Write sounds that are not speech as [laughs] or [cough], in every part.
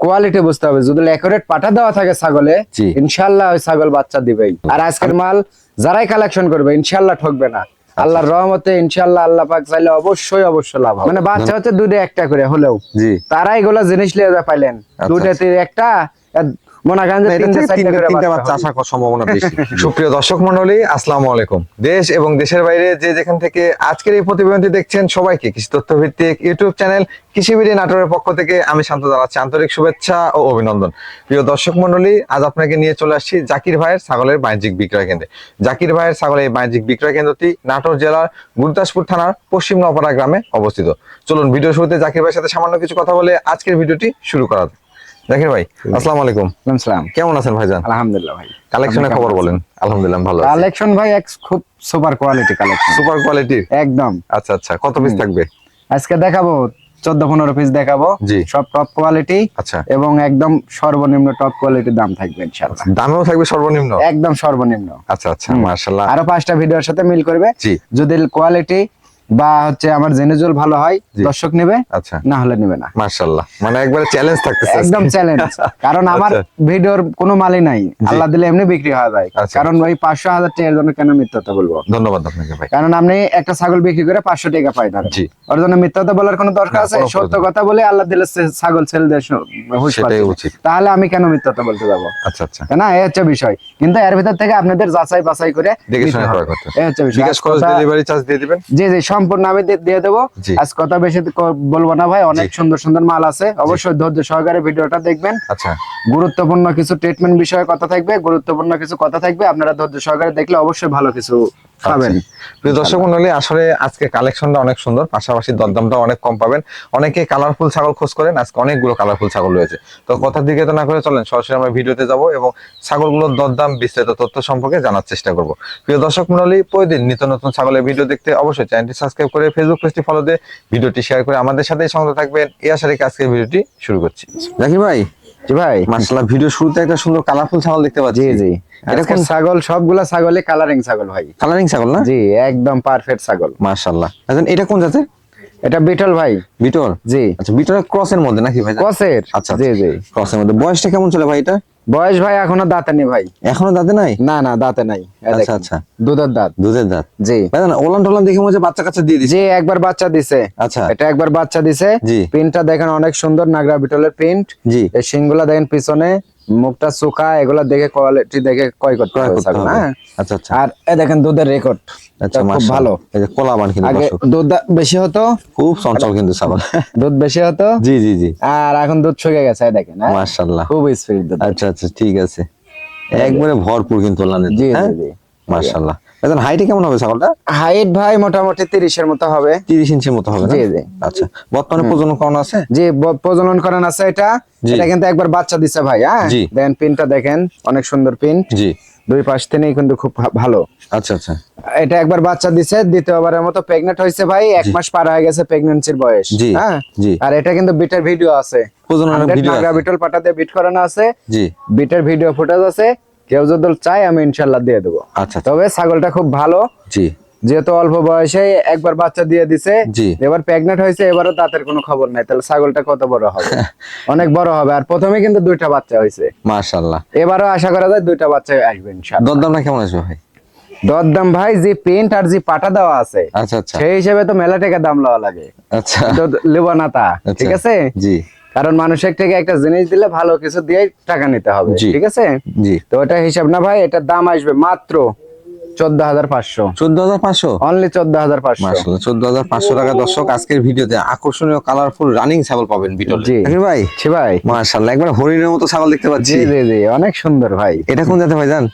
Quality বুঝতে হবে। যদি অ্যাকুরেট পাঠা দেওয়া থাকে ছাগলে ইনশাল্লাহ ওই ছাগল বাচ্চা দিবেই। আর আজকের মাল যারাই কালেকশন করবে ইনশাল্লাহ ঠকবে না। আল্লাহর রহমতে ইনশাল্লাহ আল্লাহ পাক চাইলে অবশ্যই অবশ্যই লাভ হবে। মানে বাচ্চা হচ্ছে দুটো একটা করে হলেও। জি। তারা এগুলো জিনিস লিয়ে যা পাইলেন। দুটা দুটাতে একটা আর মনে করেন যে না, এটা তিনটে থেকে চারটে তিনটে করে তিনটে বাচ্চা বাচ্চা। আসার সম্ভাবনা বেশি। [laughs] সুপ্রিয় দর্শক মন্ডলী আসসালামু আলাইকুম। দেশ এবং দেশের বাইরে যে যেখান থেকে আজকের এই প্রতিবেদনটি দেখছেন সবাইকে কৃষি তথ্য ভিত্তিক ইউটিউব চ্যানেল কৃষিবিড়ি নাটোরের পক্ষ থেকে আমি শান্ত জানাচ্ছি আন্তরিক শুভেচ্ছা ও অভিনন্দন। প্রিয় দর্শক মন্ডলী আজ আপনাকে নিয়ে চলে আসছি জাকির ভাইয়ের ছাগলের বাণিজ্যিক বিক্রয় কেন্দ্রে। জাকির ভাইয়ের ছাগলের বাণিজ্যিক বিক্রয় কেন্দ্রটি নাটোর জেলার গুরুদাসপুর থানার পশ্চিম নপাড়া গ্রামে অবস্থিত। চলুন ভিডিও শুরুতে জাকির ভাইয়ের সাথে সামান্য কিছু কথা বলে আজকের ভিডিওটি শুরু করা যাক। জাকির ভাই আসসালামু আলাইকুম। সালাম। কেমন আছেন ভাইজান? আলহামদুলিল্লাহ ভাই। কালেকশনের খবর বলেন। আলহামদুলিল্লাহ ভালো আছি। কালেকশন ভাই এক খুব সুপার কোয়ালিটি কালেকশন সুপার কোয়ালিটির একদম। আচ্ছা আচ্ছা কত পিস থাকবে? আজকে দেখাবো চোদ্দ পনেরো পিস দেখাবো। জি। সব টপ কোয়ালিটি আচ্ছা। এবং একদম সর্বনিম্ন টপ কোয়ালিটির দাম থাকবে ইনশাআল্লাহ। দামেও থাকবে সর্বনিম্ন? একদম সর্বনিম্ন। আচ্ছা আচ্ছা মার্শাল্লাহ আরও পাঁচটা ভিডিওর সাথে মিল করবে। জি। যদি কোয়ালিটি বা হচ্ছে আমার জেনেজুল ভালো হয় দর্শক নেবে আচ্ছা। না হলে নেবে না। মার্শাল্লাহ মানে একবারে চ্যালেঞ্জ থাকতেছে একদম চ্যালেঞ্জ কারণ আমার আচ্ছা। ভিডিওর কোনো মালই নাই। আল্লাহ দিলে এমনি বিক্রি হওয়া যায়। আচ্ছা। কারণ ওই পাঁচশো হাজার টাকার জন্য কেন মিথ্যাটা বলব? ধন্যবাদ আপনাকে ভাই। কারণ আপনি একটা ছাগল বিক্রি করে পাঁচশো টাকা পাই না। জি। ওর জন্য মিথ্যাটা বলার কোনো দরকার আছে? সত্য কথা বলে আল্লাহ দিলে ছাগল ছেলে দেশ সেটাই উচিত। তাহলে আমি কেন মিথ্যাটা বলতে যাব? আচ্ছা আচ্ছা। না? এই হচ্ছে বিষয়। কিন্তু এর ভিতর থেকে আপনাদের যাচাই বাছাই করে দেখে শুনে। ক্রয় করতে এই হচ্ছে বিষয়। বিকাশ খরচ ডেলিভারি চার্জ দিয়ে দিবেন? জি জি সম্পূর্ণ আমি দিয়ে- দেবো। আজ কথা বেশি বলব না ভাই অনেক সুন্দর সুন্দর মাল আছে। অবশ্যই ধৈর্য সহকারে ভিডিওটা দেখবেন। আচ্ছা। গুরুত্বপূর্ণ কিছু ট্রিটমেন্ট বিষয়ে কথা থাকবে গুরুত্বপূর্ণ কিছু কথা থাকবে। আপনারা ধৈর্য সহকারে দেখলে অবশ্যই ভালো কিছু পাবেন প্রিয় দর্শক মন্ডলী আসলে আজকে কালেকশনটা অনেক সুন্দর পাশাপাশি দরদামটা অনেক কম পাবেন। অনেকে কালারফুল ছাগল খোঁজ করেন আজকে অনেকগুলো কালারফুল ছাগল রয়েছে। তো কথার দিকে তো না করে চলেন সরাসরি আমরা ভিডিওতে যাব এবং ছাগলগুলোর দরদাম বিস্তারিত তথ্য সম্পর্কে জানার চেষ্টা করব। প্রিয় দর্শক মন্ডলী প্রতিদিন নিত্য নতুন ছাগলের ভিডিও দেখতে অবশ্যই চ্যানেলটি সাবস্ক্রাইব করে ফেসবুক পেজটি ফলো দিয়ে ভিডিওটি শেয়ার করে আমাদের সাথেই সঙ্গে থাকবেন। এই আশা রেখে আজকের ভিডিওটি শুরু করছি। জাকির ভাই জি ভাই। মার্শাল্লাহ ভিডিও শুরুতে একটা সুন্দর কালারফুল ছাগল দেখতে পাচ্ছি। জি জি। এটা এটা ছাগল সবগুলা ছাগলে কালারিং ছাগল ভাই। কালারিং ছাগল না? জি একদম পারফেক্ট ছাগল। মাশাআল্লাহ। আচ্ছা এটা কোন জাতের? এটা বিটল ভাই। বিটল? জি। আচ্ছা বিটলের ক্রসের মধ্যে নাকি ভাই? ক্রসের আচ্ছা জি জি। ক্রসের মধ্যে। বয়সটা কেমন চলে ভাই এটা? বয়স ভাই এখনও দাঁতে নেই ভাই। এখনও দাঁতে নাই? না না দাঁতে নাই। আচ্ছা আচ্ছা। দুধের দাঁত। দুধের দাঁত। জি। না ওলান টোলান দেখে মনে বাচ্চা কাচ্চা দিয়ে দিছে একবার বাচ্চা দিছে। আচ্ছা। এটা একবার বাচ্চা দিছে। জি। প্রিন্টটা দেখেন অনেক সুন্দর নাগরা বিটলের প্রিন্ট জি। এই শিংগুলা দেখেন পিছনে। মুখটা চোখা এগুলা দেখে কোয়ালিটি দেখে কয় করতে হবে হ্যাঁ? আচ্ছা আচ্ছা। আর এ দেখেন দুধের রেকর্ড আচ্ছা খুব ভালো। এই যে কোলা বান কিন্তু আগে দুধ বেশি হতো? খুব চঞ্চল কিন্তু সাবান। [laughs] দুধ বেশি হতো? জি জি জি। আর এখন দুধ শুকে গেছে দেখেন হ্যাঁ? মাশাআল্লাহ খুব স্পিড দুধ। আচ্ছা আচ্ছা ঠিক আছে। একবারে ভরপুর কিন্তু লানে জি হ্যাঁ? জি। জি মাশাআল্লাহ এখন হাইটে কেমন হবে ছাগলটা? হাইট ভাই মোটামুটি তিরিশের মতো হবে। 30 ইঞ্চির মতো হবে জি, জি। আচ্ছা বর্তমানে প্রজনন আছে? ব- প্রজনন করেন আছে এটা। এটা কিন্তু একবার বাচ্চা দিছে ভাই হ্যাঁ? জি। দেখেন পিনটা দেখেন অনেক সুন্দর পিন। জি। দুই পাশ থেকেই কিন্তু খুব ভালো। আচ্ছা আচ্ছা। এটা একবার বাচ্চা দিছে দ্বিতীয়বারের মতো প্রেগনেন্ট হয়েছে ভাই এক মাস পার হয়ে গেছে প্রেগনেন্সির বয়স জি, হ্যাঁ? জি। আর এটা কিন্তু বিটের ভিডিও আছে। প্রজননের ভিডিও বিটল পাটাতে বিট করানো আছে। জি। বিটের ভিডিও ফুটেজ আছে। কেউ যদি চায় আমি ইনশাল্লাহ দিয়ে দেবো। আচ্ছা আচ্ছা। তবে ছাগলটা খুব ভালো। জি। যেহেতু অল্প বয়সে একবার বাচ্চা দিয়ে দিছে এবার প্রেগনেন্ট হয়েছে এবারও দাঁতের কোনো খবর নাই। তাহলে ছাগলটা কত বড় হবে? [laughs] অনেক বড় হবে। আর প্রথমে কিন্তু দুইটা বাচ্চা হয়েছে। মাশাআল্লাহ। এবারও আশা করা যায় দুইটা বাচ্চা আসবে ইনশাল্লাহ দরদামটা কেমন আসবে ভাই? দরদাম ভাই যে পেন্ট আর যে পাটা দেওয়া আছে আচ্ছা আচ্ছা। সেই হিসেবে তো মেলা টাকা দাম লওয়া লাগে। আচ্ছা। তো লিব না তা আচ্ছা। ঠিক আছে? জি। কারণ মানুষের থেকে একটা জিনিস দিলে ভালো কিছু দিয়ে টাকা নিতে হবে। ঠিক আছে? জি। তো ওটা হিসাব না ভাই এটার দাম আসবে মাত্র চোদ্দ হাজার পাঁচশো। চোদ্দ হাজার পাঁচশো? অনলি চোদ্দ হাজার পাঁচশো। মাশাআল্লাহ চোদ্দ হাজার পাঁচশো টাকা। দর্শক আজকের ভিডিওতে আকর্ষণীয় কালারফুল রানিং ছাগল পাবেন জি। ভাই? ছি ভাই। মাশাআল্লাহ একবার হরিণের মতো ছাগল দেখতে পাচ্ছি। জি জি জি অনেক সুন্দর ভাই। এটা কোন জাতে ভাই জান?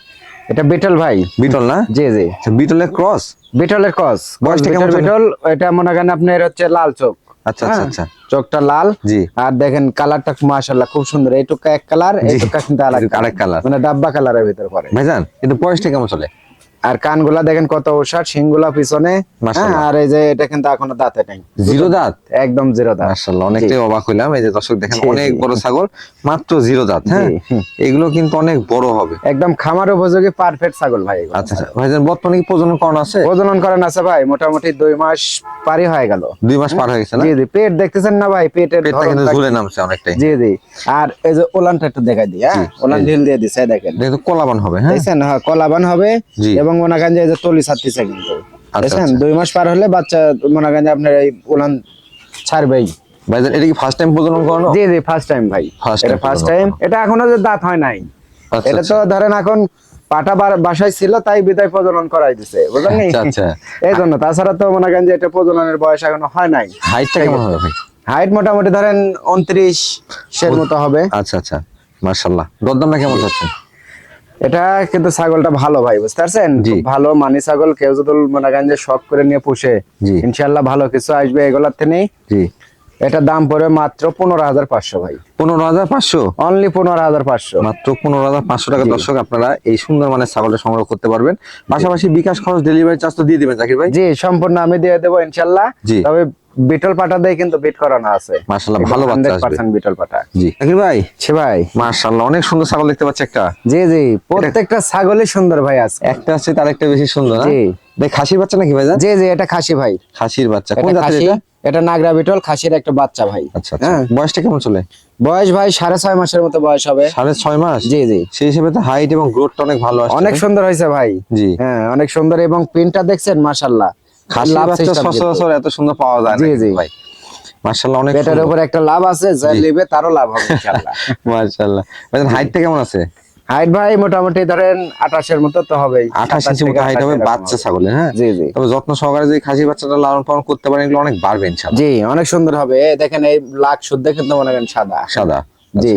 এটা বিটল ভাই। বিটল না? জি জি। আচ্ছা, বিটলের ক্রস বিটলের কস বয়সটা কেমন বিটল এটা মনে করেন আপনার হচ্ছে লাল চোখ। আচ্ছা আচ্ছা হ্যাঁ, আচ্ছা। চোখটা লাল। জি। আর দেখেন কালারটা মাশাআল্লাহ খুব সুন্দর। এইটুকু এক কালার এইটুকু কিন্তু আরেক কালার। মানে ডাব্বা কালারের ভিতরে পড়ে। ভাইজান কিন্তু বয়সটা কেমন চলে? আর কানগুলা দেখেন কত ওষার শিংগুলা পিছনে হ্যাঁ, আর এই যে এটা কিন্তু এখনও দাঁতে নেই। জিরো দাঁত? একদম জিরো দাঁত। মাশাআল্লাহ অনেকটাই অবাক হইলাম। এই যে দর্শক দেখেন অনেক বড় ছাগল মাত্র জিরো দাঁত হ্যাঁ? এগুলো কিন্তু অনেক বড় হবে। একদম খামার উপযোগী পারফেক্ট ছাগল ভাই আচ্ছা আচ্ছা। ভাইজান বর্তমানে কি প্রজনন করানো আছে? প্রজনন করেন আছে ভাই মোটামুটি দুই মাস পারি হয়ে গেল। দুই মাস পার হয়ে গেছে না? জি জি। পেট দেখতেছেন না ভাই পেটের পেটটা কিন্তু ঝুলে নামছে অনেকটাই। জি জি। আর এই যে ওলানটা একটু দেখাই দিই হ্যাঁ? ওলান ঢিল দিয়ে দিছে দেখেন। দেখো কোলাবান হবে হ্যাঁ? হ্যাঁ কলাবান হবে এবং মনে করেন যে তলি ছাড়তেছে কিন্তু। আচ্ছা, আচ্ছা। দুই মাস পার হলে বাচ্চা মনে করেন যে আপনার এই ওলান ছাড়বেই। ভাইজান এটা কি ফার্স্ট টাইম প্রজনন করানো? জি জি ফার্স্ট টাইম ভাই। এটা ফার্স্ট টাইম এটা এখনও যে দাঁত হয় নাই। আচ্ছা, এটা তো ধরেন এখন পাটা বাসায় ছিল তাই বিদায় প্রজনন করাই দিছে বুঝলেন নি? আচ্ছা। এই জন্য। তাছাড়া তো মনে করেন যে এটা প্রজননের বয়স এখনও হয় নাই। হাইটটা কেমন হবে ভাই? হাইট মোটামুটি ধরেন উনত্রিশ সের মতো হবে। আচ্ছা আচ্ছা। মার্শাল্লাহ দরদামটা কেমন যাচ্ছে এটা কিন্তু ছাগলটা ভালো ভাই বুঝতে পারছেন? ভালো মানি ছাগল কেউ যদি মনে করেন যে শখ করে নিয়ে পুষে ইনশাল্লাহ ভালো কিছু আসবে এগুলার থেকে জি। এটা দাম পড়বে মাত্র পনেরো হাজার পাঁচশো ভাই। পনেরো হাজার পাঁচশো? অনলি পনেরো হাজার পাঁচশো। মাত্র পনেরো হাজার পাঁচশো টাকা। দর্শক আপনারা এই সুন্দর মানের ছাগলটা সংগ্রহ করতে পারবেন। পাশাপাশি বিকাশ খরচ ডেলিভারি চার্জ তো দিয়ে দিবেন জাকির ভাই? জি সম্পূর্ণ আমি দিয়ে দেবো ইনশাল্লাহ জি। তবে বিটল পাটা দিয়ে কিন্তু বিট করানো আছে। মার্শাল্লাহ ভালো বাচ্চা আসবে। পার্সেন্ট বিটল পাটা। জি। জাকির ভাই ছি ভাই। মার্শাল্লাহ অনেক সুন্দর ছাগল দেখতে পাচ্ছি একটা। জি জি প্রত্যেকটা ছাগলই সুন্দর ভাই আছে একটা আছে তার একটা বেশি সুন্দর না জি। দেখ খাসির বাচ্চা নাকি ভাই জান জি জি এটা খাসি ভাই। খাসির বাচ্চা। কোন এটা জাতের এটা? এটা নাগরা বিটল খাসির একটা বাচ্চা ভাই। আচ্ছা আচ্ছা। হ্যাঁ। বয়সটা কেমন চলে? বয়স ভাই সাড়ে ছয় মাসের মতো বয়স হবে। সাড়ে ছয় মাস? জি জি। সেই হিসেবে তো হাইট এবং গ্রোথটা অনেক ভালো আসছে অনেক সুন্দর হয়েছে ভাই। জি। হ্যাঁ অনেক সুন্দর এবং প্রিন্টটা দেখছেন মাশাল্লাহ বাচ্চা সচরাচর এত সুন্দর পাওয়া যায় না জি, জি। ভাই? অনেক উপর একটা লাভ আছে যা নেবে তারও লাভ হবে ইনশাআল্লাহ। [laughs] মার্শাল্লাহ ভাই হাইটটা কেমন আছে? হাইট ভাই মোটামুটি ধরেন আঠাশের মতো তো হবেই। আঠাশ ইঞ্চি মতো হাইট হবে বাচ্চা। ছাগলের হ্যাঁ? জি জি। তবে যত্ন সহকারে যদি খাসি বাচ্চাটা লালন পালন করতে পারেন এগুলো অনেক বাড়বে ইনশাল্লাহ জি অনেক সুন্দর হবে। দেখেন এই লাখ শুদ্ধ কিন্তু মনে করেন সাদা। সাদা। জি।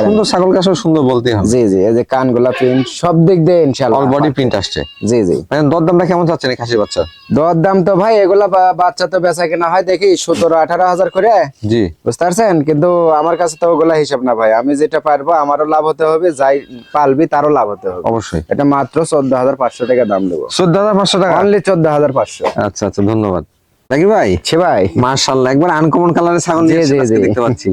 সুন্দর ছাগলকে আসলে সুন্দর বলতেই হবে। জি জি এই যে কানগুলা প্রিন্ট সব দিক দিয়ে ইনশাআল্লাহ। অল বডি প্রিন্ট আসছে। জি জি। ভাই দর দামটা কেমন চাচ্ছেন এই খাসির বাচ্চা? দর দাম তো ভাই এগুলা বাচ্চা তো বেচা কিনা হয় দেখি সতেরো আঠারো হাজার করে। জি। বুঝতে পারছেন? কিন্তু আমার কাছে তো ওগুলা হিসাব না ভাই। আমি যেটা পারব আমারও লাভ হতে হবে যাই পালবি তারও লাভ হতে হবে। অবশ্যই। এটা মাত্র চোদ্দ হাজার পাঁচশো টাকা দাম দেবো। চোদ্দ হাজার পাঁচশো টাকা? অনলি চোদ্দ হাজার পাঁচশো। আচ্ছা আচ্ছা ধন্যবাদ। নাকি ভাই? ছে ভাই। মার্শাল্লাহ একবার আনকমন কালারের ছাগল নিয়ে। দেখতে পাচ্ছি।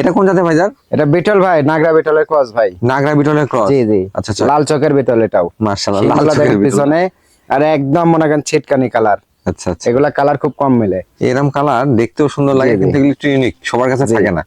এটা কোন জাতের ভাইজান এটা বিটল ভাই নাগরা বিটলের ক্রস ভাই। নাগরা বিটলের ক্রস? জি জি। আচ্ছা আচ্ছা। লাল চকের বিটল এটাও। মার্শাল্লাহ লাল বিটল। পিছনে আর একদম মনে করেন ছিটকানি কালার আচ্ছা আচ্ছা। এগুলা কালার খুব কম মেলে। এরকম কালার দেখতেও সুন্দর লাগে। কিন্তু এগুলো একটু ইউনিক সবার কাছে থাকে না।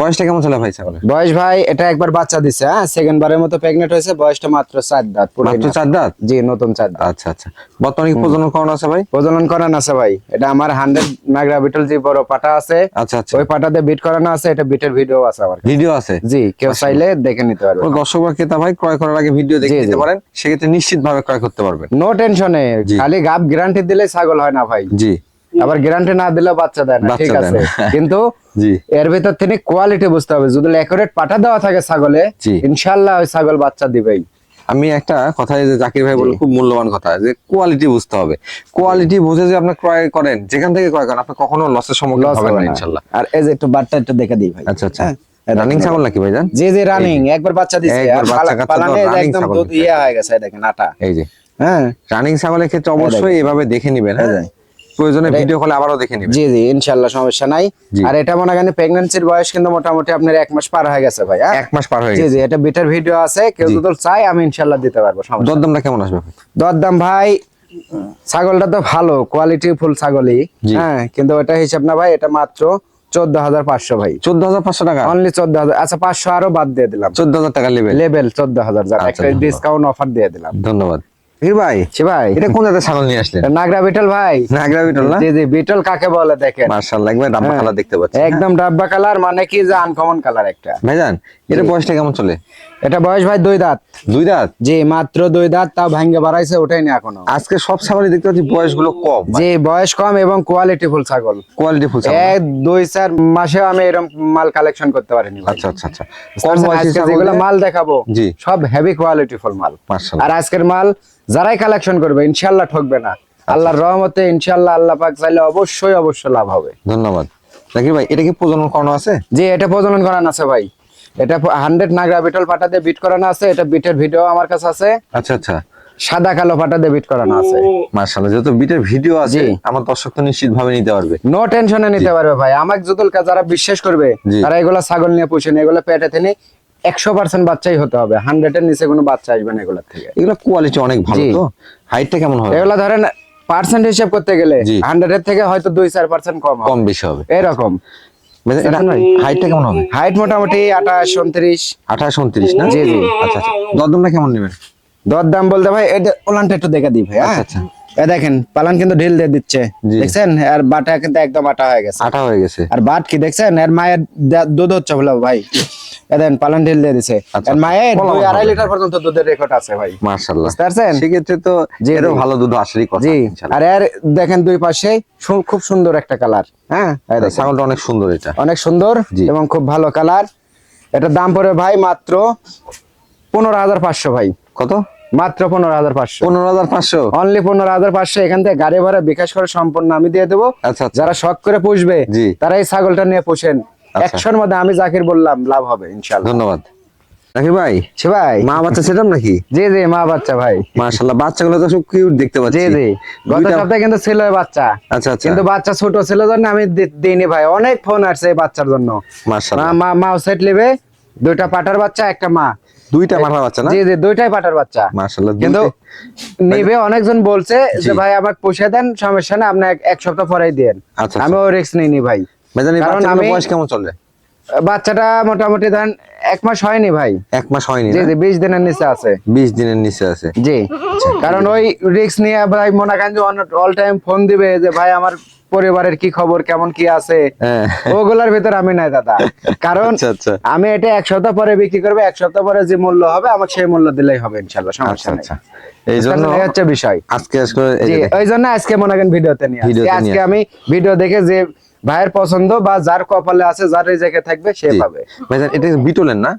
বয়সটা কেমন ছিল ভাই ছাগলের? বয়স ভাই এটা একবার বাচ্চা দিছে হ্যাঁ? সেকেন্ড বারের মতো প্রেগনেন্ট হয়েছে বয়সটা মাত্র চার দাঁত মাত্র। চার দাঁত? জি নতুন চার দাঁত। আচ্ছা আচ্ছা। বর্তমানে কি প্রজনন করানো আছে ভাই? প্রজনন করানো আছে ভাই। এটা আমার হান্ড্রেড নাগরা বিটল যে বড় পাটা আছে আচ্ছা আচ্ছা। ওই পাটাতে বিট করানো আছে এটা বিটের ভিডিও আছে আমার ভিডিও আছে? জি কেউ চাইলে দেখে নিতে পারবে। দর্শক বা ক্রেতা ভাই ক্রয় করার আগে ভিডিও দেখে নিতে। পারেন সেক্ষেত্রে নিশ্চিত ভাবে ক্রয় করতে পারবেন। নো টেনশনে। খালি গাব গ্যারান্টি দিলে ছাগল হয় না ভাই। জি। আবার গ্যারান্টি না দিলে বাচ্চা দেয় না ঠিক আছে? [laughs] কিন্তু এর ভিতর থেকে কোয়ালিটি বুঝতে হবে। যদি একুরেট পাটা দেওয়া থাকে ছাগলে ইনশাল্লাহ ওই ছাগল বাচ্চা দিবেই। আমি একটা কথা যে জাকির ভাই বলল খুব মূল্যবান কথা যে কোয়ালিটি বুঝতে হবে। কোয়ালিটি বুঝে যে আপনি ক্রয় করেন যেখান থেকে ক্রয় করেন আপনি কখনো লসের সম্মুখীন হবেন না ইনশাল্লাহ আর এই যে একটু বাটটা একটু দেখে দিই ভাই। আচ্ছা আচ্ছা। হ্যাঁ, রানিং ছাগল নাকি ভাই জান জি জি রানিং একবার বাচ্চা দিছে। আর পালানে একদম দুধ। ইয়ে হয়ে গেছে দেখেন আটা। এই যে। হ্যাঁ? রানিং ছাগলের ক্ষেত্রে অবশ্যই এভাবে দেখে নিবেন হ্যাঁ। প্রয়োজনে ভিডিও কলে আবারও দেখে নিবেন। জি জি ইনশাল্লাহ সমস্যা নাই। আর এটা মনে করেন প্রেগন্যান্সির বয়স কিন্তু মোটামুটি আপনার এক মাস পার হয়ে গেছে ভাই হ্যাঁ? এক মাস পার হয়ে গেছে। জি জি এটা বিটার ভিডিও আছে। কেউ। যদি চাই আমি ইনশাল্লাহ দিতে পারব। দরদামটা কেমন আসবে? দরদাম ভাই ছাগলটা তো ভালো কোয়ালিটি ফুল ছাগলই হ্যাঁ? কিন্তু ওটা হিসাব না ভাই এটা মাত্র চোদ্দ হাজার পাঁচশো ভাই। চোদ্দ হাজার পাঁচশো টাকা? অনলি চোদ্দ হাজার আচ্ছা পাঁচশো আরও বাদ দিয়ে দিলাম। চোদ্দ হাজার টাকা লেভেল লেভেল চোদ্দ হাজার যার আচ্ছা। ডিসকাউন্ট অফার দিয়ে দিলাম। ধন্যবাদ। ভাই? ভাই। এটা কোন জাতের ছাগল নিয়ে আসলেন? নাগরা বিটল ভাই। নাগরা বিটল না? জি জি বিটল কাকে বলে দেখেন? মার্শাল্লাহ একবার ডাব্বা হ্যাঁ। কালার দেখতে পাচ্ছি। একদম ডাব্বা কালার মানে কি যে আনকমন কালার একটা। ভাইজান এটা বয়সটা কেমন চলে? এটা বয়স ভাই দুই দাঁত। দুই দাঁত? জি মাত্র দুই দাঁত তাও ভাঙ্গে বাড়াইছে ওটাই না এখনও। আজকে সব ছাগলই দেখতে পাচ্ছি বয়সগুলো কম। জি বয়স কম এবং কোয়ালিটি ফুল ছাগল। কোয়ালিটি ফুল ছাগল। এক দুই চার মাসে আমি এরকম মাল কালেকশন করতে পারিনি আচ্ছা আচ্ছা আচ্ছা। কম কম বয়সী আজকে ছাগল যেগুলো মাল দেখাবো জি। সব হেভি কোয়ালিটি ফুল মাল। আর আজকের মাল যারাই কালেকশন করবে ইনশাল্লাহ ঠকবে না। আল্লাহর রহমতে ইনশাল্লাহ আল্লাহ পাক চাইলে অবশ্যই অবশ্যই লাভ হবে। ধন্যবাদ। জাকির ভাই এটা কি প্রজনন করানো আছে? জি এটা প্রজনন করানো আছে ভাই। এটা হান্ড্রেড নাগরা বিটল পাটা দিয়ে বিট করানো আছে এটা বিটের ভিডিও আমার কাছে আছে। আচ্ছা আচ্ছা। সাদা কালো পাটা দিয়ে বিট করানো আছে। মার্শাল্লাহ যেহেতু বিটের ভিডিও আছে আমার দর্শক তো নিশ্চিত ভাবে নিতে পারবে। নো টেনশনে নিতে পারবে ভাই। আমাকে যদুল যারা বিশ্বাস করবে তারা এগুলা ছাগল নিয়ে পুষেন এগুলা পেটে থেকে একশো পার্সেন্ট বাচ্চাই হতে হবে। হান্ড্রেড এর নিচে কোনো বাচ্চা আসবে না এগুলোর থেকে। এগুলো কোয়ালিটি অনেক ভালো। তো? হাইটটা কেমন হবে? এগুলা ধরেন পার্সেন্ট হিসাব করতে গেলে হান্ড্রেড এর থেকে হয়তো দুই চার পার্সেন্ট কম কম বেশি হবে। এরকম। হাইটটা কেমন হবে? হাইট মোটামুটি আঠাশ উনত্রিশ। আঠাশ উনত্রিশ না? জি, জি। আচ্ছা আচ্ছা। দরদামটা কেমন নেবেন? বলতে ভাই এটা ওলানটা একটু দেখে দিই ভাই হ্যাঁ? আচ্ছা, এ দেখেন পালান কিন্তু ঢিল দিয়ে দিচ্ছে। দেখছেন? আর বাটা কিন্তু একদম আটা হয়ে গেছে। আটা হয়ে গেছে। আর বাট কি দেখছেন? এর মায়ের দুধ হচ্ছে ভাই। এ দেন পালান ঢিল দিয়ে দিছে। আচ্ছা, এর মায়ের দুই আড়াই লিটার পর্যন্ত দুধের রেকর্ড আছে ভাই। বুঝতে পারছেন? সেক্ষেত্রে তো এরও ভালো দুধ আসারই কথা জি। আর এর দেখেন দুই পাশে খুব সুন্দর একটা কালার হ্যাঁ? ছাগলটা অনেক সুন্দর এটা। অনেক সুন্দর। এবং খুব ভালো কালার। এটার দাম পড়বে ভাই মাত্র পনেরো হাজার পাঁচশো ভাই। কত? মাত্র পনেরো হাজার পাঁচশো। পনেরো হাজার পাঁচশো? অনলি পনেরো হাজার পাঁচশো এখান থেকে গাড়ি ভাড়া বিকাশ করে সম্পূর্ণ আমি দিয়ে দেবো। আচ্ছা আচ্ছা। যারা শখ করে পুষবে। তারা এই ছাগলটা নিয়ে পুষেন। একশোর মধ্যে আমি জাকির বললাম লাভ হবে ইনশাল্লাহ ধন্যবাদ। নাকি ভাই? সে ভাই। মা বাচ্চা সেটাম নাকি? জি জি মা বাচ্চা ভাই। মার্শাল্লাহ বাচ্চাগুলো তো সব কিউট দেখতে পাচ্ছি। জি জি। গত সপ্তাহে কিন্তু ছিল বাচ্চা। আচ্ছা আচ্ছা। কিন্তু বাচ্চা ছোট ছিল জন্য আমি দিইনি ভাই। অনেক ফোন আসছে এই বাচ্চার জন্য। মার্শাল্লাহ মা মা সেট নেবে দুইটা পাটার বাচ্চা একটা মা। দুইটা মাথা বাচ্চা না? জি জি দুইটাই পাটার বাচ্চা। মার্শাল্লাহ কিন্তু নিবে অনেকজন বলছে যে ভাই আমাকে পুষে দেন সমস্যা না আপনি এক- সপ্তাহ পরেই দেন। আচ্ছা, আমি ও রিস্ক নিইনি ভাই। এই আমি- বয়স কেমন চলে? বাচ্চাটা মোটামুটি ধরেন এক মাস হয়নি ভাই। এক মাস হয়নি জি জি বিশ দিনের নিচে আছে। বিশ দিনের নিচে আছে। জি কারণ ওই রিস্ক নিয়ে ভাই অল টাইম ফোন দিবে যে ভাই আমার পরিবারের কি খবর কেমন কি আছে? হ্যাঁ। ওগুলার ভিতর আমি নাই দাদা। কারণ আচ্ছা, আচ্ছা। আমি এটা এক সপ্তাহ পরে বিক্রি করব এক সপ্তাহ পরে যে মূল্য হবে আমাকে সেই মূল্য দিলেই হবে ইনশাল্লাহ আচ্ছা সমস্যা নেই। আচ্ছা। এই জন্য হচ্ছে বিষয়। আজকে ওই জন্য আজকে মনে করেন ভিডিওতে নিয়ে আজকে আমি ভিডিও দেখে যে ভাইয়ের পছন্দ বা যার কপালে আছে যার এই জায়গায় থাকবে সে পাবে। ভাইজান এটা বিটলেন না?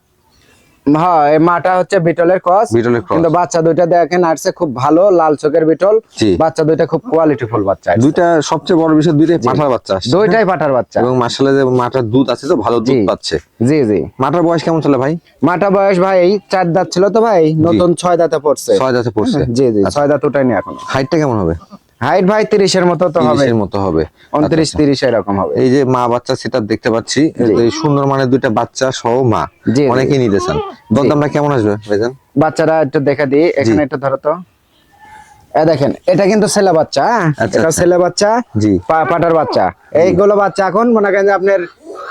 হ্যাঁ মাটা হচ্ছে বিটলের ক্রস। বিটলের। কিন্তু বাচ্চা দুইটা দেখেন আসছে খুব ভালো লাল চোখের বিটল। বাচ্চা দুইটা খুব কোয়ালিটিফুল বাচ্চা দুইটা সবচেয়ে বড় বিষয় দুইটাই পাঠার বাচ্চা দুইটাই পাঠার বাচ্চা। এবং মার্শাল্লাহ যে মাটার দুধ আছে তো ভালো দুধ। পাচ্ছে। জি জি। মাটার বয়স কেমন চলে ভাই? মাটা বয়স ভাই চার দাঁত ছিল তো ভাই নতুন ছয় দাঁতে পড়ছে। ছয় দাঁতে পড়ছে। জি জি ছয় দাঁত উঠায়নি এখনও। হাইটটা কেমন হবে? হাইট ভাই তিরিশের মতো তো হবে। মতো হবে। উনত্রিশ তিরিশ এরকম হবে। এই যে মা বাচ্চা সেটা দেখতে পাচ্ছি সুন্দর মানে দুইটা বাচ্চা সহ মা। নিতে চান। দরদামটা কেমন আসবে ভাইজান? বাচ্চারা একটু দেখে দিই। এখানে একটু ধরো তো। দেখেন এটা কিন্তু ছেলে বাচ্চা হ্যাঁ? আচ্ছা, এটা আচ্ছা। ছেলে বাচ্চা জি। পা- পাটার বাচ্চা। এইগুলো বাচ্চা এখন মনে করেন আপনার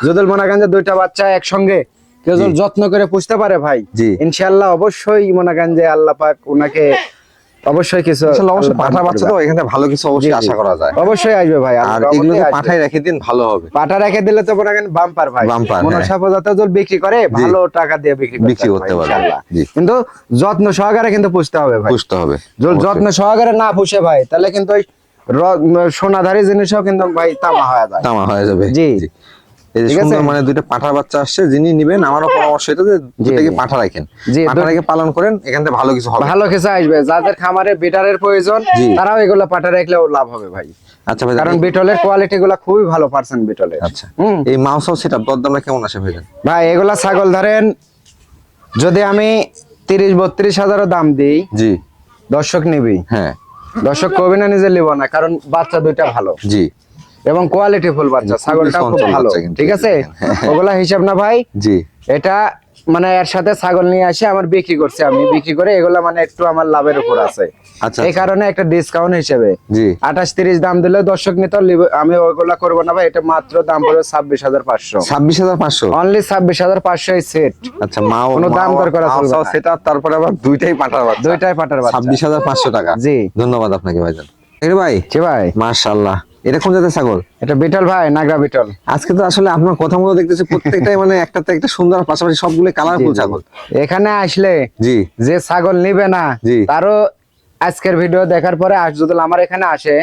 যদি মনে করেন দুইটা বাচ্চা একসঙ্গে। কেউ যত্ন করে পুষতে পারে ভাই। জি। ইনশাআল্লাহ অবশ্যই মনে করেন যে আল্লাহ পাক উনাকে অবশ্যই কিছু অবশ্যই পাঠা বাচ্চা তো এখানে ভালো কিছু অবশ্যই। আশা করা যায়। অবশ্যই আসবে ভাই আর এগুলো তো পাঠায় রেখে দিন ভালো হবে। পাটা রেখে দিলে তো মনে করেন বাম্পার ভাই। মনসা হ্যাঁ। প্রজাতে যদি বিক্রি করে ভালো টাকা দিয়ে বিক্রি করতে বিক্রি করতে পারবে। কিন্তু যত্ন সহকারে কিন্তু পুষতে হবে ভাই। বুঝতে হবে যত্ন সহকারে না পুষে ভাই তাহলে কিন্তু ওই সোনাধারী জিনিসও কিন্তু ভাই তামা হয়ে যায়। তামা হয়ে যাবে। জি। এই যে ঠিক আছে? সুন্দর মানে দুইটা পাঠার বাচ্চা আসছে যিনি নিবেন আমারও পরামর্শ এটা যে পাঠা রাখেন। জি, পাঠা পালন করেন এখান থেকে ভালো কিছু হবে। ভালো কিছু আসবে। যাদের খামারে বিটারের প্রয়োজন তারাও এগুলো পাটা রাখলেও লাভ হবে ভাই। আচ্ছা ভাই কারণ বিটলের কোয়ালিটি গুলা খুবই ভালো পার্সেন্ট বিটলের। আচ্ছা। এই মাউস সেটআপ দরদামটা কেমন আসে ভাইজান? ভাই এগুলা ছাগল ধরেন যদি আমি তিরিশ বত্রিশ হাজারও দাম দিই জি। দর্শক নিবি। হ্যাঁ। দর্শক কবি না নিজে নিব না কারণ বাচ্চা দুইটা ভালো। জি। এবং কোয়ালিটি ফুল বাচ্চা ছাগলটা খুব ভালো ঠিক আছে? ওগুলা হিসাব না ভাই? জি। এটা মানে এর সাথে ছাগল নিয়ে আসে আমার বিক্রি করছি আমি। বিক্রি করে এগুলা মানে একটু আমার লাভের উপর আছে। আচ্ছা এই কারণে একটা ডিসকাউন্ট হিসেবে। আঠাশ তিরিশ দাম দিলে দর্শক নিতে আমি ওইগুলা করব না ভাই এটা মাত্র দাম পড়বে ছাব্বিশ হাজার পাঁচশো। ছাব্বিশ হাজার পাঁচশো? অনলি ছাব্বিশ হাজার পাঁচশো সেট আচ্ছা মা কোনো দাম দর করা চলবে সেটা তারপরে আবার দুইটাই পাঠার দুইটাই বাচ্চা। ছাব্বিশ হাজার পাঁচশো টাকা। জি। ধন্যবাদ আপনাকে ভাইজান। ভাই জি ভাই। মাশাআল্লাহ। এটা কোন জাতের ছাগল? এটা বিটল ভাই নাগরা বিটল। আজকে তো আসলে আপনার কথা মতো দেখতেছি প্রত্যেকটাই মানে একটাতে একটা সুন্দর পাশাপাশি সবগুলো কালারফুল ছাগল। এখানে আসলে জি। যে ছাগল নিবে না জি। তারও আজকের ভিডিও দেখার পরে আজ যদি আমার এখানে আসে।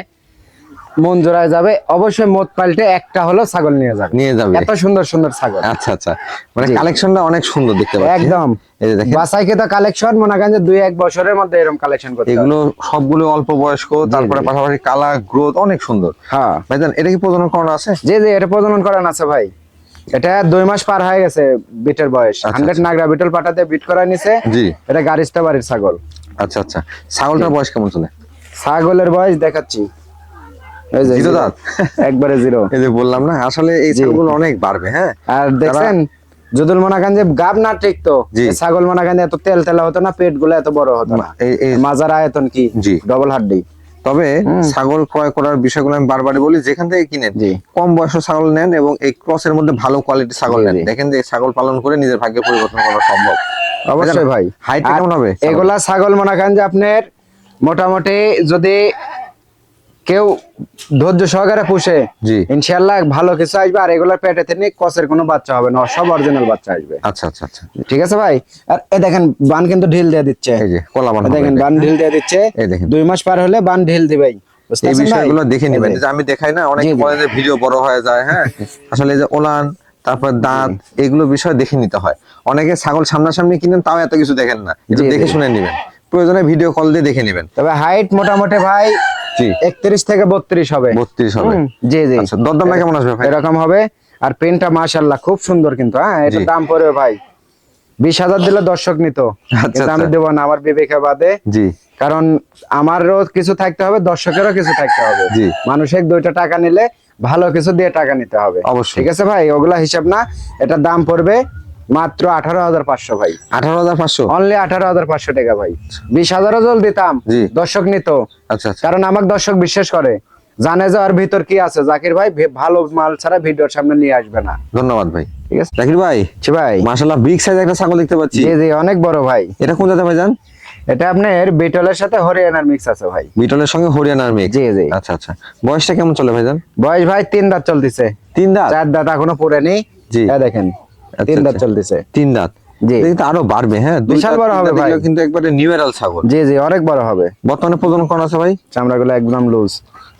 মন জোড়ায় যাবে। অবশ্যই মত পাল্টে একটা হলো ছাগল নিয়ে যাবে। নিয়ে যাবে। এত সুন্দর সুন্দর ছাগল। আচ্ছা আচ্ছা। মানে। কালেকশনটা অনেক সুন্দর দেখতে পাচ্ছি। একদম। এই যে দেখেন। বাসাই তো কালেকশন মনে করেন যে দুই এক বছরের মধ্যে এরকম কালেকশন করতে এগুলো সবগুলো অল্প বয়স্ক তারপরে পাশাপাশি কালার গ্রোথ অনেক সুন্দর। হ্যাঁ। ভাইজান এটা কি প্রজনন করানো আছে? জি জি এটা প্রজনন করান আছে ভাই। এটা দুই মাস পার হয়ে গেছে বিটের বয়স। আচ্ছা, হান্ড্রেড নাগরা বিটল পাটাতে বিট করা নিছে। জি। এটা গারিস্তা বাড়ির ছাগল। আচ্ছা আচ্ছা। ছাগলটার বয়স কেমন চলে? ছাগলের বয়স দেখাচ্ছি এই যে জিরো জিরো। দাঁত? [laughs] একবারে জিরো। এই যে বললাম না আসলে এই ছাগলগুলো অনেক বাড়বে হ্যাঁ? আর দেখছেন যদুল যে গাব না টিকতো জি। ছাগল এত তেল তেলা হতো না পেটগুলো এত বড় হতো না। এই- এই- মাজার আয়তন কি? জি। ডবল হাড্ডি। তবে ছাগল ক্রয় করার বিষয়গুলো আমি বারবারই বলি যেখান থেকে কিনেন কম বয়সের ছাগল নেন এবং এই ক্রসের মধ্যে ভালো কোয়ালিটির ছাগল নেন। দেখেন যে ছাগল পালন করে নিজের ভাগ্য পরিবর্তন করা সম্ভব। অবশ্যই ভাই। হাইট কেমন হবে এগুলা ছাগল মনে করেন যে আপনার মোটামুটি যদি কেউ ধৈর্য সহকারে পুষে জি। ইনশাল্লাহ ভালো কিছু আসবে। আর এগুলার পেটে থেকে কসের কোনো বাচ্চা হবে না সব অরিজিনাল বাচ্চা আসবে। আচ্ছা আচ্ছা আচ্ছা। ঠিক আছে ভাই? আর এ দেখেন বান কিন্তু ঢিল দিয়ে দিচ্ছে। এই যে কলা এ বানানো দেখেন বান ঢিল দিয়ে দিচ্ছে। এই দেখেন। দুই মাস পার হলে বান ঢিল দিবেই এই বিষয়গুলো দেখে নেবেন। যে। আমি দেখাই না অনেকে। বলে যে ভিডিও বড় হয়ে যায় হ্যাঁ? আসলে এই যে ওলান তারপর দাঁত এগুলো বিষয় দেখে নিতে হয়। অনেকে ছাগল সামনাসামনি কিনেন তাও এত কিছু দেখেন না। দেখে শুনে নেবেন। প্রয়োজনে ভিডিও কল দিয়ে দেখে নেবেন। তবে হাইট মোটামুটি ভাই জি। একত্রিশ থেকে বত্রিশ হবে। বত্রিশ হবে। জি জি। আচ্ছা দরদামটা কেমন আসবে ভাই? এরকম হবে। আর পেনটা মাশাল্লাহ খুব সুন্দর কিন্তু হ্যাঁ এটা দাম পড়বে ভাই। বিশ হাজার দিলে দর্শক নিত। আমি আচ্ছা। দেবো না আমার বিবেকে বাদে। জি। কারণ আমারও কিছু থাকতে হবে দর্শকেরও কিছু থাকতে হবে। জি। মানুষের দুইটা টাকা নিলে ভালো কিছু দিয়ে টাকা নিতে হবে। অবশ্যই। ঠিক আছে ভাই? ওগুলা হিসাব না এটা দাম পড়বে। মাত্র আঠারো হাজার পাঁচশো ভাই। আঠারো হাজার পাঁচশো? অনলি আঠারো হাজার পাঁচশো টাকা ভাই। বিশ হাজারও জল দিতাম দর্শক নিত। আচ্ছা আচ্ছা। কারণ আমাকে দর্শক বিশ্বাস করে জানে যে ওর ভিতর কি আছে। জাকির ভাই ভালো মাল ছাড়া ভিডিওর সামনে নিয়ে আসবে না। ধন্যবাদ ভাই। ঠিক আছে? জাকির ভাই জি ভাই। মাশাল্লাহ বিগ সাইজ একটা ছাগল দেখতে পাচ্ছি। জি জি অনেক বড় ভাই। এটা কোন জাতে ভাই জান এটা আপনার বিটলের সাথে হরিয়ানার মিক্স আছে ভাই। বিটলের সঙ্গে হরিয়ানার মেঘ জি জি। আচ্ছা আচ্ছা। বয়সটা কেমন চলে ভাই জান বয়স ভাই তিন দাঁত চলতেছে। তিন দাঁত? চার দাঁত এখনও পুরেনি। জি। দেখেন। আচ্ছা, তিন দাঁত আচ্ছা। চলতেছে। তিন দাঁত। আরও বাড়বে হ্যাঁ? বিশাল বড় হবে ভাই। কিন্তু একবারে নিউরাল ছাগল। জি জি অনেক বড় হবে। বর্তমানে প্রজনন করা আছে ভাই? চামড়াগুলো একদম লুজ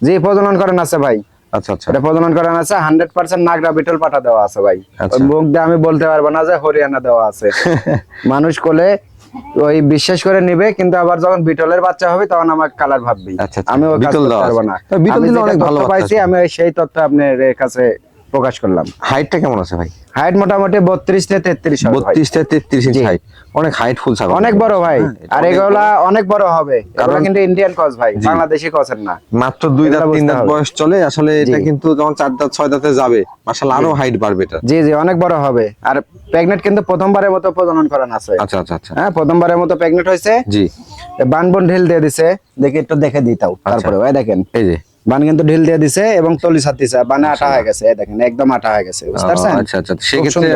জি প্রজনন করেন আছে ভাই। আচ্ছা আচ্ছা। এটা প্রজনন করেন আছে হান্ড্রেড পার্সেন্ট নাগরা বিটল পাঠা দেওয়া আছে ভাই। আচ্ছা। মুখ দিয়ে আমি বলতে পারব না যে হরিয়ানা দেওয়া আছে। [laughs] মানুষ কোলে ওই বিশ্বাস করে নিবে কিন্তু আবার যখন বিটলের বাচ্চা হবে তখন আমার কালার ভাববি। আচ্ছা, আচ্ছা। আমি ও কাজ বিটল করতে দেওয়া পারব না। আমি অনেক ভালো পাইছি আমি সেই তথ্য আপনার কাছে প্রকাশ করলাম। হাইটটা কেমন আছে ভাই? হাইট মোটামুটি বত্রিশ থেকে তেত্রিশ বত্রিশ থেকে তেত্রিশ ইঞ্চি হাইট অনেক হাইট ফুল ছাগল অনেক বড় ভাই। হ্যাঁ, আর এগুলা অনেক বড়। হবে। কারণ কিন্তু ইন্ডিয়ান কস ভাই বাংলাদেশি কসের না। মাত্র দুই দাঁত তিন দাঁত বয়স চলে আসলে এটা কিন্তু যখন চার দাঁত ছয় দাঁতে যাবে মাসাল্লাহ আরও হাইট বাড়বে এটা। জি জি অনেক বড় হবে। আর প্রেগনেন্ট কিন্তু প্রথমবারের মতো প্রজনন করান আছে। আচ্ছা আচ্ছা আচ্ছা। হ্যাঁ প্রথমবারের মতো প্রেগনেন্ট হয়েছে। জি। বানবন ঢিল দিয়ে দিছে। দেখি একটু দেখে দিতাও তারপরে ভাই দেখেন। এই যে। বান কিন্তু ঢিল দিয়ে দিছে এবং তলি বানে আটা হয়ে গেছে দেখেন একদম আটা হয়ে গেছে বুঝতে পারছেন? আচ্ছা আচ্ছা সেক্ষেত্রে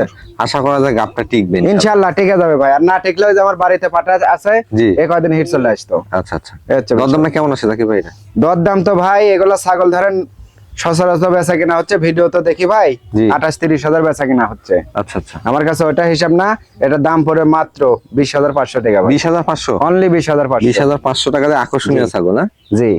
আশা করা যায় গাপটা টিকবে ইনশাআল্লাহ। ঠিক যাবে ভাই। আর না টিকলে ওই যে আমার বাড়িতে পাঠা আছে। এই কয়দিন হিট চলে আসতো। আচ্ছা আচ্ছা। দরদামটা কেমন আছে জাকির ভাই? তো ভাই এগুলো ছাগল ধরেন সচরাচর বেচা কিনা হচ্ছে ভিডিও তো দেখি ভাই আঠাশ তিরিশ হাজার বেচা কিনা হচ্ছে। আচ্ছা আচ্ছা। আমার কাছে ওটা হিসাব না এটা দাম পড়ে মাত্র বিশ হাজার পাঁচশো টাকা বিশ হাজার পাঁচশো? অনলি বিশ হাজার বিশ পাঁচশো হাজার পাঁচশো টাকা আকর্ষণীয় ছাগল হ্যাঁ? জি।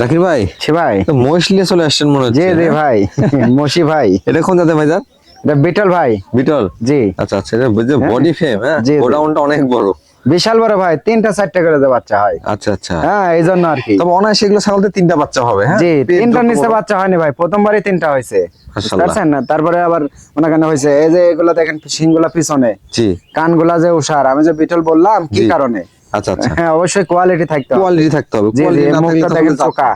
জাকির ভাই? ছি ভাই। তো মহিষ নিয়ে চলে আসছেন মনে হচ্ছে জি হ্যাঁ? ভাই [laughs] মসি ভাই। এটা কোন ভাই যান এটা বিটল ভাই। বিটল? জি। আচ্ছা আচ্ছা এটা যে বডি ফ্রেম হ্যাঁ। গোডাউনটা অনেক বড়। বিশাল বড় ভাই তিনটা চারটা করে বাচ্চা হয়। আচ্ছা আচ্ছা। হ্যাঁ এই জন্য আর কি। তবে অনায়াসে এগুলো ছাগলতে তিনটা বাচ্চা হবে হ্যাঁ? জি পেট তিনটার নিচে বাচ্চা হয়নি ভাই প্রথমবারই তিনটা হয়েছে। বুঝতে না? তারপরে আবার মনে কেন হয়েছে এই যে এগুলো দেখেন সিংগুলা পিছনে। জি। কানগুলা যে উষার আমি যে বিটল বললাম কি কারণে? আচ্ছা আচ্ছা। হ্যাঁ অবশ্যই কোয়ালিটি থাকতে হবে। কোয়ালিটি থাকতে হবে। কোয়ালিটি না থাকলে দেখেন চোকা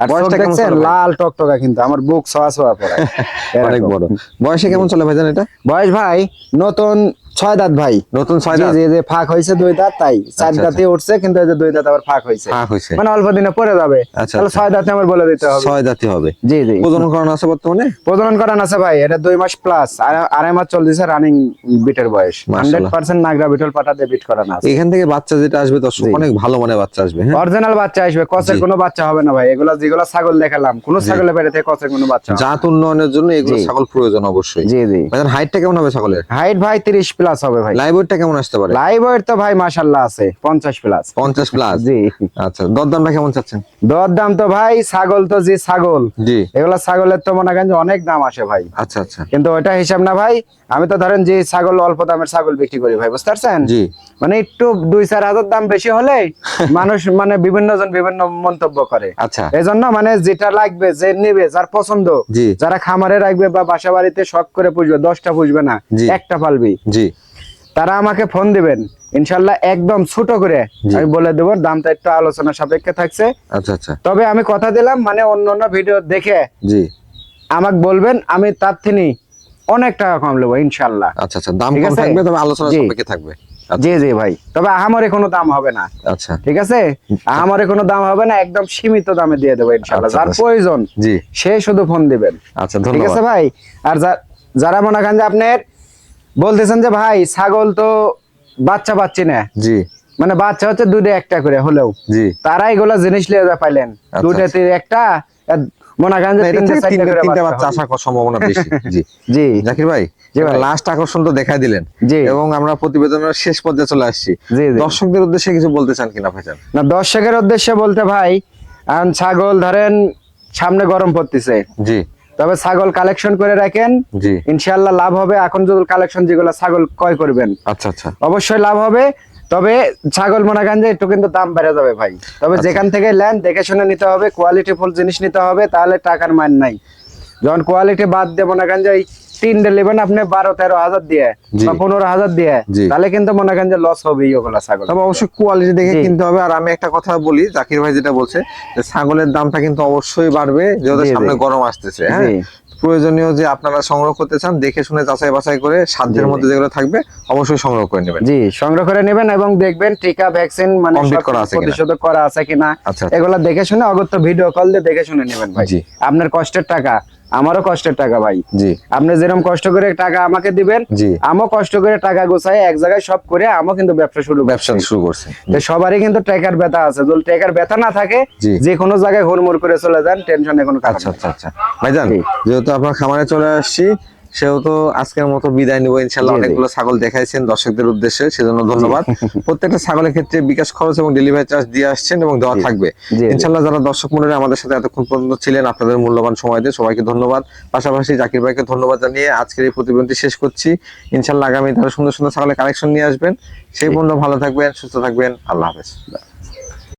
আর বয়স দেখছেন? ভাই? লাল টকটকা কিন্তু আমার বুক ছোয়া ছোয়া পড়ে। [laughs] অনেক বড়। বয়সে কেমন চলে ভাইজান এটা? বয়স ভাই নতুন ছয় দাঁত ভাই। নতুন ছয় দাঁত? যে ফাঁক হয়েছে দুই দাঁত তাই চার আচ্ছা, দাঁতে উঠছে কিন্তু এই যে দুই দাঁত আবার ফাঁক হয়েছে। ফাঁক হয়েছে। মানে অল্প দিনে পড়ে যাবে। আচ্ছা, তাহলে আচ্ছা। ছয় দাঁতে আমার বলে দিতে হবে। ছয় দাঁতই হবে। জি জি। প্রজনন করানো আছে বর্তমানে? প্রজনন করান আছে ভাই এটা দুই মাস প্লাস আড়াই মাস চলতেছে রানিং বিটের বয়স। হান্ড্রেড মাশাআল্লাহ। পার্সেন্ট নাগরা বিটল পাটা দিয়ে বিট করানো আছে। এখান থেকে বাচ্চা যেটা আসবে দর্শক জি। অনেক ভালো মানে বাচ্চা আসবে হ্যাঁ? অরিজিনাল বাচ্চা আসবে কসের জি। কোনো বাচ্চা হবে না ভাই। এগুলা যেগুলা ছাগল দেখালাম কোনো ছাগলের পেটে থেকে কসের কোনো বাচ্চা জাত উন্নয়নের জন্য এগুলো ছাগল প্রয়োজন অবশ্যই। জি জি। হাইটটা কেমন হবে ছাগলের? হাইট ভাই তিরিশ প্লাস হবে ভাই। লাইভ ওয়েটটা কেমন আসতে পারে? লাইভ ওয়েট তো ভাই মাশাল্লাহ আছে পঞ্চাশ প্লাস পঞ্চাশ প্লাস জি। আচ্ছা দরদামটা কেমন চাচ্ছেন? দর দাম তো ভাই ছাগল তো যে ছাগল। জি। এগুলা ছাগলের তো মনে করেন অনেক দাম আসে ভাই। আচ্ছা আচ্ছা। কিন্তু ওইটা হিসাব না ভাই আমি তো ধরেন যে ছাগল অল্প দামের ছাগল বিক্রি করি ভাই বুঝতে পারছেন? জি। মানে একটু দুই চার হাজার দাম বেশি হলে [laughs] মানুষ মানে বিভিন্ন জন বিভিন্ন মন্তব্য করে। আচ্ছা। এজন্য মানে যেটা লাগবে যে নেবে যার পছন্দ যারা খামারে রাখবে বা বাসা বাড়িতে শখ করে পুষবে দশটা পুষবে না একটা পালবি। জি। তারা আমাকে ফোন দিবেন। ইনশাল্লাহ একদম ছোট করে। আমি বলে দেবো দামটা একটু আলোচনা সাপেক্ষে থাকছে। আচ্ছা আচ্ছা। তবে আমি কথা দিলাম মানে অন্য অন্য ভিডিও দেখে জি। আমাকে বলবেন আমি তার থেকে অনেক টাকা কম নেব ইনশাল্লাহ। আচ্ছা আচ্ছা দাম কম থাকবে তবে আলোচনা সাপেক্ষে থাকবে? আচ্ছা, জি জি ভাই। তবে আহামরে কোনো দাম হবে না। আচ্ছা। ঠিক আছে? আহামরে কোনো দাম হবে না একদম সীমিত দামে দিয়ে দেবো ইনশাল্লাহ। আচ্ছা, যার আচ্ছা। প্রয়োজন জি। সে শুধু ফোন দিবেন। আচ্ছা ঠিক আছে ভাই? আর যারা মনে করেন যে আপনার বলতেছেন যে ভাই ছাগল তো বাচ্চা পাচ্ছি না। জি। মানে বাচ্চা হচ্ছে দুটো একটা করে হলেও। জি। তারা এগুলা জিনিস লিয়ে যা পাইলেন। আচ্ছা, দুটাতে একটা মনে করেন যে না, এটা তিনটে থেকে চারটে তিনটে করে তিনটে বাচ্চা বাচ্চা আসার সম্ভাবনা বেশি। [laughs] জি। জি। জাকির ভাই লাস্ট আকর্ষণ তো দেখাই দিলেন। এবং আমরা প্রতিবেদনের শেষ পর্যায়ে চলে আসছি। দর্শকদের উদ্দেশ্যে কিছু বলতে চান কিনা ভাইজান না দর্শকের উদ্দেশ্যে বলতে ভাই ছাগল ধরেন সামনে গরম পড়তেছে। জি। তবে ছাগল কালেকশন করে রাখেন। জি। ইনশাল্লাহ লাভ হবে। এখন যদি কালেকশন যেগুলো ছাগল ক্রয় করবেন। আচ্ছা আচ্ছা। অবশ্যই লাভ হবে। তবে ছাগল মনে করেন যে একটু কিন্তু দাম বেড়ে যাবে ভাই। তবে আচ্ছা। যেখান থেকে ল্যান্ড দেখে শুনে নিতে হবে। কোয়ালিটি ফুল জিনিস নিতে হবে। তাহলে টাকার মান নাই। যখন কোয়ালিটি বাদ দিয়ে মনে করেন যে তিনটে নেবেন আপনি বারো তেরো হাজার দিয়ে বা পনেরো হাজার দিয়ে তাহলে কিন্তু মনে করেন যে লস হবে ওগুলা ছাগল তবে অবশ্যই কোয়ালিটি দেখে কিনতে হবে। আর আমি একটা কথা বলি জাকির ভাই যেটা বলছে যে ছাগলের দামটা কিন্তু অবশ্যই বাড়বে যেহেতু। সামনে গরম আসতেছে হ্যাঁ? প্রয়োজনীয় যে আপনারা সংগ্রহ করতে চান দেখে শুনে যাচাই বাছাই করে সাধ্যের। মধ্যে যেগুলো থাকবে অবশ্যই সংগ্রহ করে নেবেন। জি সংগ্রহ করে নেবেন এবং দেখবেন টিকা ভ্যাকসিন মানে Complete করা আছে কিনা। প্রতিষেধক করা আছে কিনা। আচ্ছা, আচ্ছা। এগুলা দেখে শুনে অগত্য ভিডিও কল দিয়ে দেখে শুনে নেবেন ভাই। আপনার কষ্টের টাকা। আমারও কষ্টের টাকা ভাই। জি। আপনি যেরকম কষ্ট করে টাকা আমাকে দিবেন জি। আমও কষ্ট করে টাকা গোছাই এক জায়গায় সব করে আমও কিন্তু ব্যবসা শুরু ব্যবসা ব্যবসা শুরু করছে তো সবারই কিন্তু টাকার ব্যথা আছে। যদি টাকার ব্যথা না থাকে যে কোনো জায়গায় হুড়মুড় করে চলে যান টেনশনে কোনো কাজ আচ্ছা আচ্ছা আচ্ছা। ভাইজান যেহেতু আপনার খামারে চলে আসছি সেহেতু আজকের মতো বিদায় নিবো ইনশাল্লাহ। অনেকগুলো ছাগল দেখাইছেন দর্শকদের উদ্দেশ্যে সেজন্য ধন্যবাদ। [laughs] প্রত্যেকটা ছাগলের ক্ষেত্রে বিকাশ খরচ এবং ডেলিভারি চার্জ দিয়ে আসছেন এবং দেওয়া থাকবে। ইনশাল্লাহ যারা দর্শক মন্ডলী আমাদের সাথে এতক্ষণ পর্যন্ত ছিলেন আপনাদের মূল্যবান সময় দিয়ে সবাইকে ধন্যবাদ। পাশাপাশি জাকির ভাইকে ধন্যবাদ জানিয়ে আজকের এই প্রতিবেদনটি শেষ করছি। ইনশাল্লাহ আগামী তারা সুন্দর সুন্দর ছাগলের কালেকশন নিয়ে আসবেন। সেই পর্যন্ত ভালো থাকবেন সুস্থ থাকবেন। আল্লাহ হাফেজ।